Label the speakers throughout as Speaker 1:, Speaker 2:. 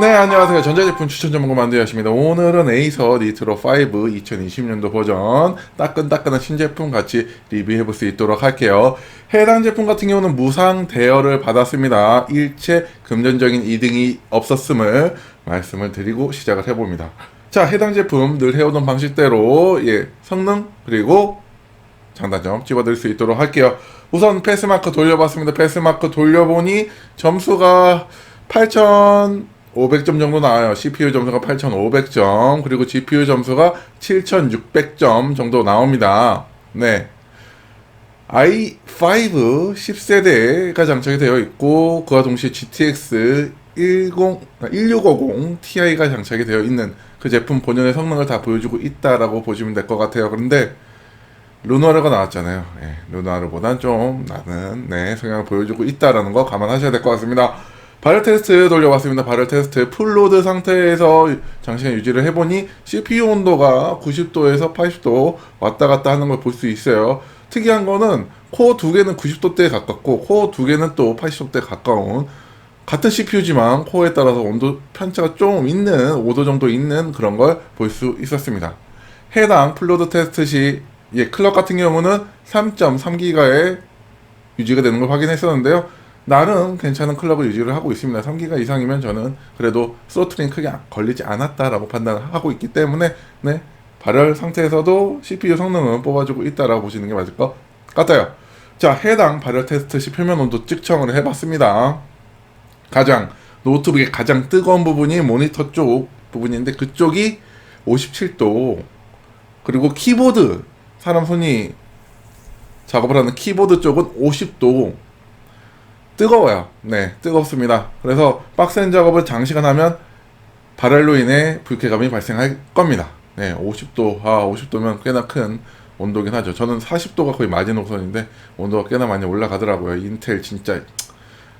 Speaker 1: 네 안녕하세요. 전자제품 추천 전문가 만두였습니다. 오늘은 에이서 니트로 5 2020년도 버전 따끈따끈한 신제품 같이 리뷰해 볼 수 있도록 할게요. 해당 제품 같은 경우는 무상 대여를 받았습니다. 일체 금전적인 이득이 없었음을 말씀을 드리고 시작을 해봅니다. 자 해당 제품 늘 해오던 방식대로 예 성능 그리고 장단점 집어들 수 있도록 할게요. 우선 패스마크 돌려봤습니다. 패스마크 돌려보니 점수가 8,500점 정도 나와요. CPU 점수가 8,500점, 그리고 GPU 점수가 7,600점 정도 나옵니다. 네. i5 10세대가 장착이 되어 있고, 그와 동시에 GTX 10, 1650 Ti가 장착이 되어 있는 그 제품 본연의 성능을 다 보여주고 있다라고 보시면 될 것 같아요. 그런데 루나르가 나왔잖아요. 예, 루나르보단 좀 나는 네, 성향을 보여주고 있다라는 거 감안하셔야 될 것 같습니다. 발열 테스트 돌려봤습니다. 발열 테스트 풀로드 상태에서 장시간 유지를 해보니 CPU 온도가 90도에서 80도 왔다 갔다 하는 걸 볼 수 있어요. 특이한 거는 코어 두 개는 90도대에 가깝고 코어 두 개는 또 80도대에 가까운 같은 CPU지만 코어에 따라서 온도 편차가 좀 있는 5도 정도 있는 그런 걸 볼 수 있었습니다. 해당 풀로드 테스트 시 예, 클럭 같은 경우는 3.3기가에 유지가 되는 걸 확인했었는데요. 나름 괜찮은 클럭을 유지를 하고 있습니다. 3기가 이상이면 저는 그래도 스로틀링 크게 걸리지 않았다라고 판단하고 있기 때문에 네, 발열 상태에서도 CPU 성능은 뽑아주고 있다라고 보시는 게 맞을 것 같아요. 자, 해당 발열 테스트 시 표면 온도 측정을 해봤습니다. 가장 노트북의 가장 뜨거운 부분이 모니터 쪽 부분인데 그쪽이 57도 그리고 키보드 사람 손이 작업을 하는 키보드 쪽은 50도 뜨거워요. 네, 뜨겁습니다. 그래서 빡센 작업을 장시간 하면 발열로 인해 불쾌감이 발생할 겁니다. 네, 50도, 아, 50도면 꽤나 큰 온도긴 하죠. 저는 40도가 거의 마지노선인데 온도가 꽤나 많이 올라가더라고요. 인텔 진짜.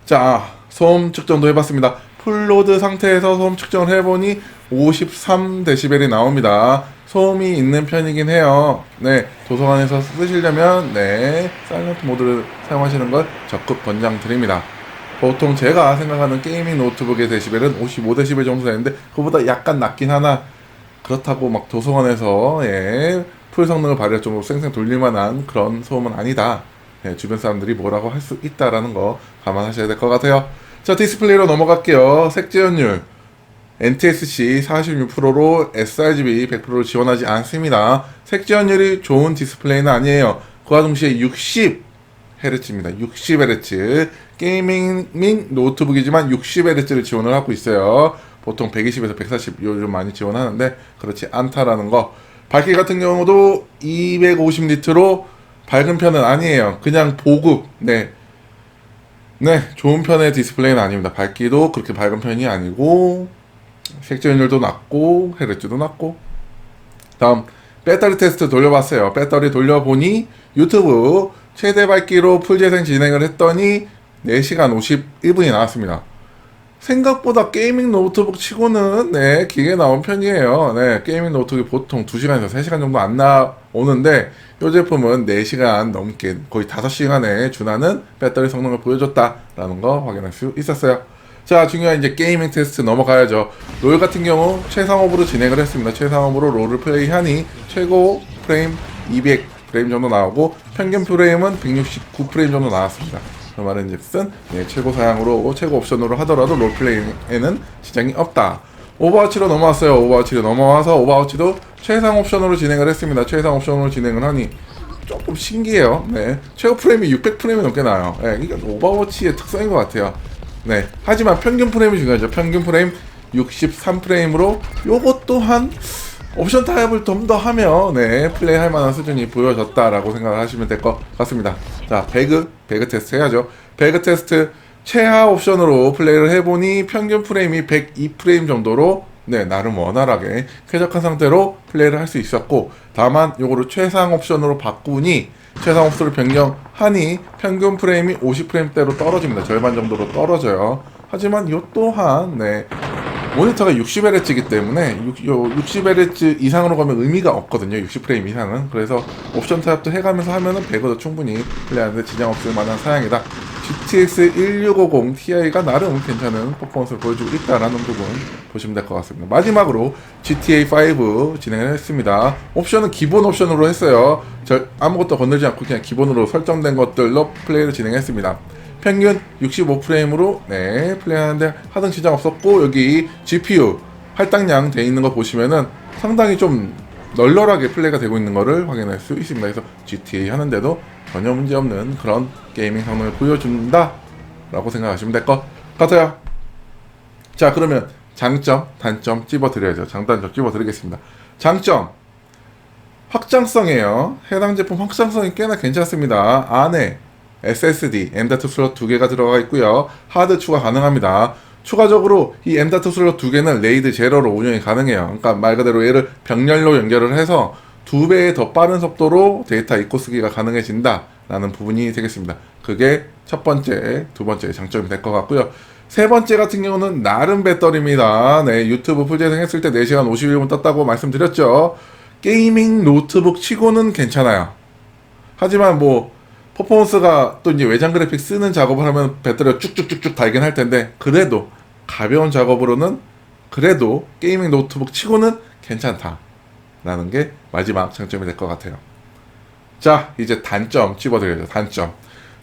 Speaker 1: 자, 소음 측정도 해봤습니다. 풀로드 상태에서 소음 측정을 해보니 53dB이 나옵니다. 소음이 있는 편이긴 해요. 네, 도서관에서 쓰시려면 네, 사이런트 모드를 사용하시는 걸 적극 권장드립니다. 보통 제가 생각하는 게이밍 노트북의 데시벨은 55dB 정도 되는데 그보다 약간 낮긴 하나 그렇다고 막 도서관에서 예, 풀 성능을 발휘할 정도로 쌩쌩 돌릴 만한 그런 소음은 아니다. 예, 주변 사람들이 뭐라고 할 수 있다라는 거 감안하셔야 될 것 같아요. 자, 디스플레이로 넘어갈게요. 색지연율. NTSC 46%로 sRGB 100%를 지원하지 않습니다. 색지연율이 좋은 디스플레이는 아니에요. 그와 동시에 60Hz입니다. 60Hz. 게이밍 노트북이지만 60Hz를 지원을 하고 있어요. 보통 120에서 140 요즘 많이 지원하는데 그렇지 않다라는 거. 밝기 같은 경우도 250 니트로 밝은 편은 아니에요. 그냥 보급. 네. 네, 좋은 편의 디스플레이는 아닙니다. 밝기도 그렇게 밝은 편이 아니고 색전율도 낮고 헤르츠도 낮고 다음 배터리 테스트 돌려봤어요. 배터리 돌려보니 유튜브 최대 밝기로 풀재생 진행을 했더니 4시간 51분이 나왔습니다. 생각보다 게이밍 노트북 치고는 네 길게 나온 편이에요. 네 게이밍 노트북이 보통 2시간에서 3시간 정도 안 나오는데 이 제품은 4시간 넘게 거의 5시간에 준하는 배터리 성능을 보여줬다라는 거 확인할 수 있었어요. 자 중요한 이제 게이밍 테스트 넘어가야죠. 롤 같은 경우 최상업으로 진행을 했습니다. 최상업으로 롤을 플레이하니 최고 프레임 200 프레임 정도 나오고 평균 프레임은 169 프레임 정도 나왔습니다. 그 말은 즉슨 네, 최고 사양으로 최고 옵션으로 하더라도 롤플레이에는 지장이 없다. 오버워치로 넘어왔어요. 오버워치로 넘어와서 오버워치도 최상 옵션으로 진행을 했습니다. 최상 옵션으로 진행을 하니 조금 신기해요. 네, 최고 프레임이 600 프레임이 넘게 나와요. 네, 이게 오버워치의 특성인 것 같아요. 네, 하지만 평균 프레임이 중요하죠. 평균 프레임 63 프레임으로 요것 또한 옵션 타입을 좀 더 하면 네 플레이 할 만한 수준이 보여졌다라고 생각을 하시면 될 것 같습니다. 자 배그 배그 테스트 해야죠. 배그 테스트 최하 옵션으로 플레이를 해보니 평균 프레임이 102 프레임 정도로 네 나름 원활하게 쾌적한 상태로 플레이를 할 수 있었고 다만 요거를 최상 옵션으로 바꾸니 최상 옵션을 변경하니 평균 프레임이 50 프레임대로 떨어집니다. 절반 정도로 떨어져요. 하지만 요 또한 네 모니터가 60Hz이기 때문에 60Hz 이상으로 가면 의미가 없거든요. 60프레임 이상은. 그래서 옵션 타협도 해가면서 하면은 배그도 충분히 플레이하는데 지장 없을 만한 사양이다. GTX 1650 Ti가 나름 괜찮은 퍼포먼스를 보여주고 있다라는 부분 보시면 될 것 같습니다. 마지막으로 GTA 5 진행을 했습니다. 옵션은 기본 옵션으로 했어요. 저 아무것도 건들지 않고 그냥 기본으로 설정된 것들로 플레이를 진행했습니다. 평균 65프레임으로 네 플레이하는데 하등 지장 없었고 여기 GPU 할당량 돼 있는 거 보시면은 상당히 좀 널널하게 플레이가 되고 있는 것을 확인할 수 있습니다. 그래서 GTA 하는데도 전혀 문제 없는 그런 게이밍 성능을 보여준다 라고 생각하시면 될 것 같아요. 자 그러면 장점, 단점 찝어드려야죠. 장단점 찝어드리겠습니다. 장점 확장성이에요. 해당 제품 확장성이 꽤나 괜찮습니다. 안에 SSD, M.2 슬롯 두 개가 들어가 있고요. 하드 추가 가능합니다. 추가적으로 이 M.2 슬롯 두 개는 레이드 제로로 운영이 가능해요. 그러니까 말 그대로 얘를 병렬로 연결을 해서 두 배의 더 빠른 속도로 데이터 입고 쓰기가 가능해진다라는 부분이 되겠습니다. 그게 첫 번째, 두 번째 장점이 될 것 같고요. 세 번째 같은 경우는 나름 배터리입니다. 네, 유튜브 풀 재생 했을 때 4시간 51분 떴다고 말씀드렸죠. 게이밍 노트북 치고는 괜찮아요. 하지만 뭐 퍼포먼스가 또 이제 외장 그래픽 쓰는 작업을 하면 배터리가 쭉쭉쭉쭉 달긴 할 텐데 그래도 가벼운 작업으로는 그래도 게이밍 노트북 치고는 괜찮다라는 게 마지막 장점이 될 것 같아요. 자 이제 단점 찝어드려야죠. 단점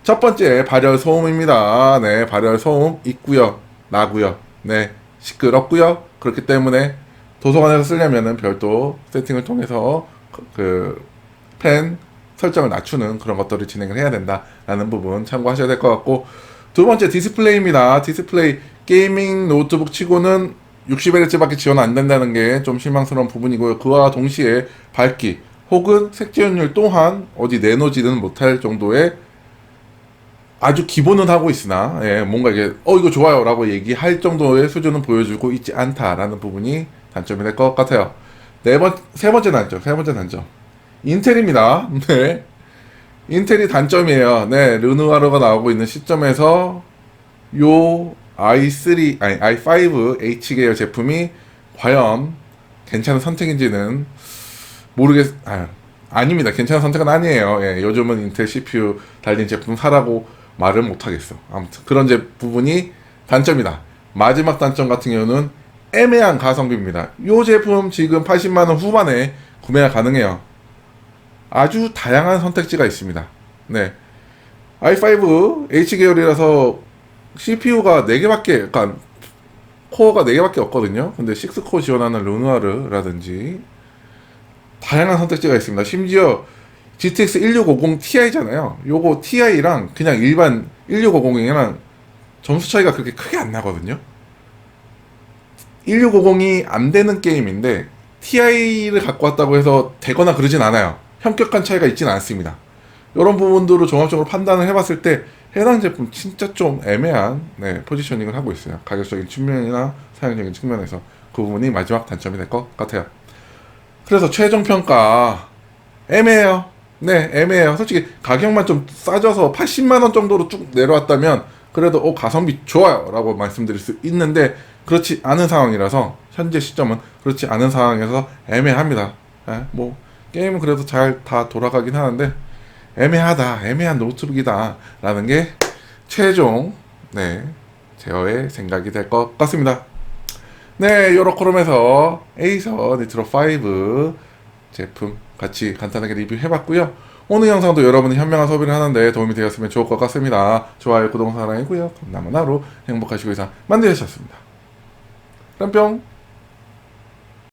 Speaker 1: 첫 번째 발열 소음입니다. 네 발열 소음 있고요 나고요. 네 시끄럽고요. 그렇기 때문에 도서관에서 쓰려면은 별도 세팅을 통해서 그팬 설정을 낮추는 그런 것들을 진행을 해야 된다라는 부분 참고하셔야 될 것 같고 두 번째 디스플레이입니다. 디스플레이 게이밍 노트북 치고는 60Hz밖에 지원 안 된다는 게 좀 실망스러운 부분이고요. 그와 동시에 밝기 혹은 색지연율 또한 어디 내놓지는 못할 정도의 아주 기본은 하고 있으나 예, 뭔가 이게 어 이거 좋아요라고 얘기할 정도의 수준은 보여주고 있지 않다라는 부분이 단점이 될 것 같아요. 네 번, 세 번째 단점, 세 번째 단점. 인텔입니다. 네. 인텔이 단점이에요. 네, 르누아르가 나오고 있는 시점에서 요 i3 아니 i5 H 계열 제품이 과연 괜찮은 선택인지는 모르겠 아, 아닙니다. 괜찮은 선택은 아니에요. 예, 요즘은 인텔 CPU 달린 제품 사라고 말을 못 하겠어. 아무튼 그런 제 부분이 단점이다. 마지막 단점 같은 경우는 애매한 가성비입니다. 요 제품 지금 80만 원 후반에 구매가 가능해요. 아주 다양한 선택지가 있습니다. 네. i5 H 계열이라서 CPU가 4개밖에, 그러니까 코어가 4개밖에 없거든요. 근데 6코어 지원하는 르누아르라든지 다양한 선택지가 있습니다. 심지어 GTX 1650 Ti잖아요. 요거 Ti랑 그냥 일반 1650이랑 점수 차이가 그렇게 크게 안 나거든요. 1650이 안 되는 게임인데 TI를 갖고 왔다고 해서 되거나 그러진 않아요. 현격한 차이가 있지는 않습니다. 이런 부분들을 종합적으로 판단을 해봤을 때 해당 제품 진짜 좀 애매한 네, 포지셔닝을 하고 있어요. 가격적인 측면이나 사용적인 측면에서 그 부분이 마지막 단점이 될 것 같아요. 그래서 최종 평가 애매해요. 네, 애매해요. 솔직히 가격만 좀 싸져서 80만 원 정도로 쭉 내려왔다면 그래도 어 가성비 좋아요라고 말씀드릴 수 있는데 그렇지 않은 상황이라서 현재 시점은 그렇지 않은 상황에서 애매합니다. 예, 뭐 게임은 그래도 잘 다 돌아가긴 하는데 애매하다, 애매한 노트북이다라는 게 최종 네 제어의 생각이 될 것 같습니다. 네, 요렇게롬에서 에이서 니트로 5 제품 같이 간단하게 리뷰해봤고요. 오늘 영상도 여러분이 현명한 소비를 하는데 도움이 되었으면 좋을 것 같습니다. 좋아요, 구독, 사랑이고요. 하루 행복하시고 이상 만드셨습니다. 람뿅!